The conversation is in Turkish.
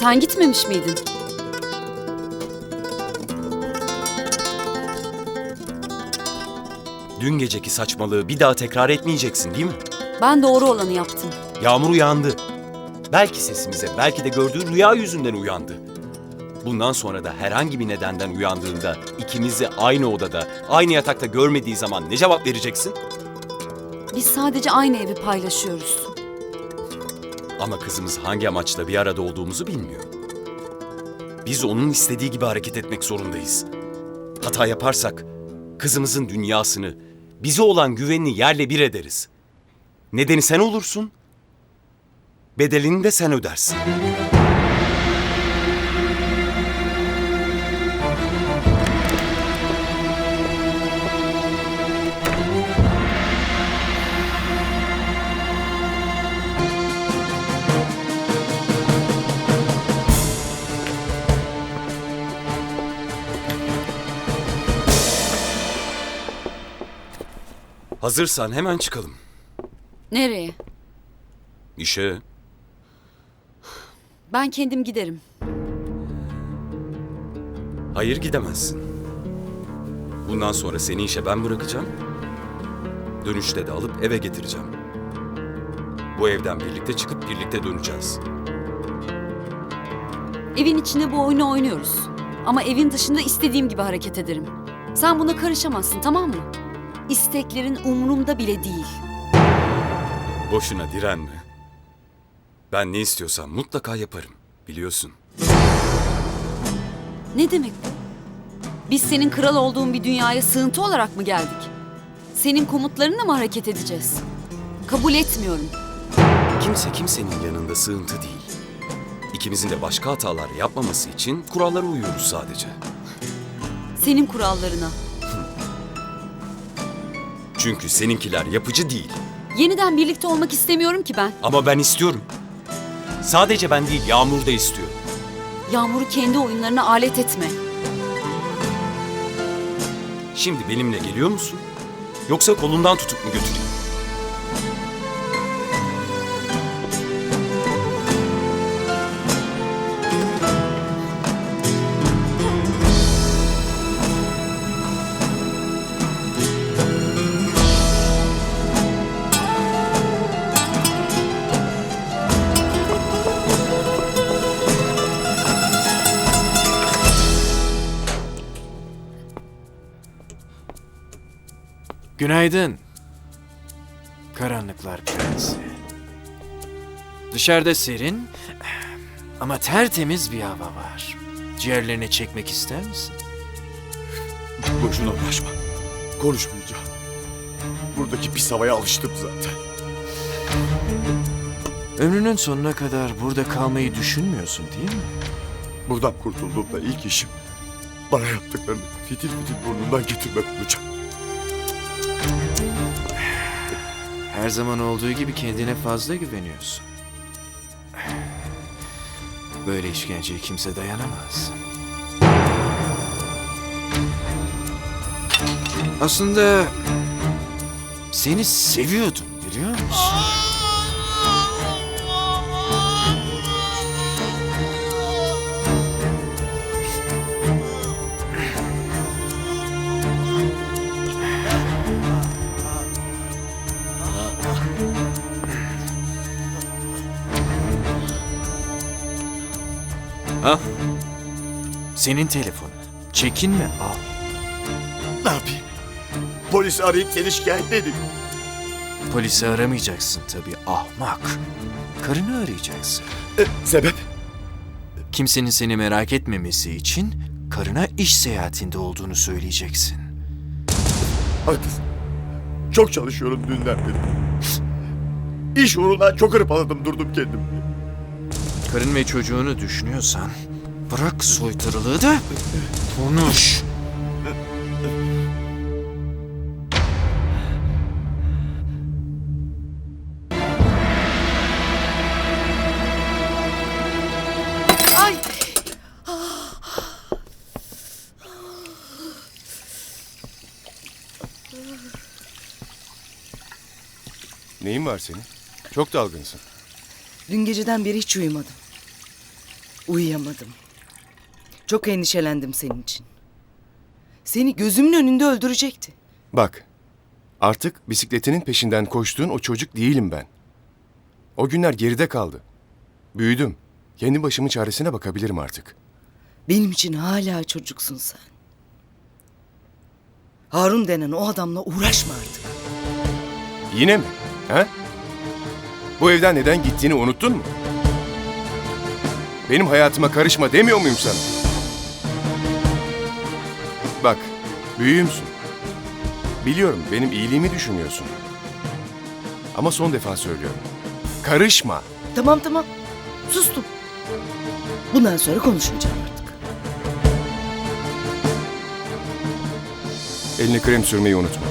Sen gitmemiş miydin? Dün geceki saçmalığı bir daha tekrar etmeyeceksin değil mi? Ben doğru olanı yaptım. Yağmur uyandı. Belki sesimize, belki de gördüğü rüya yüzünden uyandı. Bundan sonra da herhangi bir nedenden uyandığında ikimizi aynı odada, aynı yatakta görmediği zaman ne cevap vereceksin? Biz sadece aynı evi paylaşıyoruz. Ama kızımız hangi amaçla bir arada olduğumuzu bilmiyor. Biz onun istediği gibi hareket etmek zorundayız. Hata yaparsak kızımızın dünyasını, bize olan güvenini yerle bir ederiz. Nedeni sen olursun. Bedelini de sen ödersin. Hazırsan hemen çıkalım. Nereye? İşe Ben kendim giderim. hayır gidemezsin. Bundan sonra seni işe ben bırakacağım. Dönüşte de alıp eve getireceğim. Bu evden birlikte çıkıp birlikte döneceğiz. Evin içinde bu oyunu oynuyoruz. Ama evin dışında istediğim gibi hareket ederim. Sen buna karışamazsın tamam mı? İsteklerin umurumda bile değil. Boşuna direnme. Ben ne istiyorsam mutlaka yaparım. Biliyorsun. Ne demek bu? Biz senin kral olduğun bir dünyaya sığıntı olarak mı geldik? Senin komutlarınla mı hareket edeceğiz? Kabul etmiyorum. Kimse kimsenin yanında sığıntı değil. İkimizin de başka hatalar yapmaması için kurallara uyuyoruz sadece. Senin kurallarına. Çünkü seninkiler yapıcı değil. Yeniden birlikte olmak istemiyorum ki ben. Ama ben istiyorum. Sadece ben değil, Yağmur da istiyor. Yağmur'u kendi oyunlarına alet etme. Şimdi benimle geliyor musun? Yoksa kolundan tutup mu götüreyim? Günaydın. Karanlıklar Prensi. Dışarıda serin ama tertemiz bir hava var. Ciğerlerine çekmek ister misin? Boşuna uğraşma. Konuşmayacağım. Buradaki pis havaya alıştım zaten. Ömrünün sonuna kadar burada kalmayı düşünmüyorsun değil mi? Buradan kurtulduğumda ilk işim bana yaptıklarını fitil fitil burnundan getirmek olacak. Her zaman olduğu gibi kendine fazla güveniyorsun. Böyle işkenceye kimse dayanamaz. Aslında seni seviyordum biliyor musun? Ha? Senin telefonun. Çekinme al. Ne yapayım? Polisi arayıp seni şikayet edeyim. Polisi aramayacaksın tabii ahmak. Karını arayacaksın. E, sebep? Kimsenin seni merak etmemesi için karına iş seyahatinde olduğunu söyleyeceksin. Haklısın. Çok çalışıyorum dünden beri. İş uğruna çok hırpaladım durdum kendim. Karın ve çocuğunu düşünüyorsan bırak soytarılığı da konuş. Neyin var senin? Çok dalgınsın. Dün geceden beri hiç uyumadım. Uyuyamadım. Çok endişelendim senin için. Seni gözümün önünde öldürecekti. Bak, artık bisikletinin peşinden koştuğun o çocuk değilim ben. O günler geride kaldı. Büyüdüm. Kendi başımın çaresine bakabilirim artık. Benim için hala çocuksun sen. Harun denen o adamla uğraşma artık. Yine mi? He? Bu evden neden gittiğini unuttun mu? Benim hayatıma karışma demiyor muyum sana? Bak, büyüğümsün. Biliyorum benim iyiliğimi düşünüyorsun. Ama son defa söylüyorum. Karışma. Tamam tamam. Sustum. Bundan sonra konuşmayacağım artık. Eline krem sürmeyi unutma.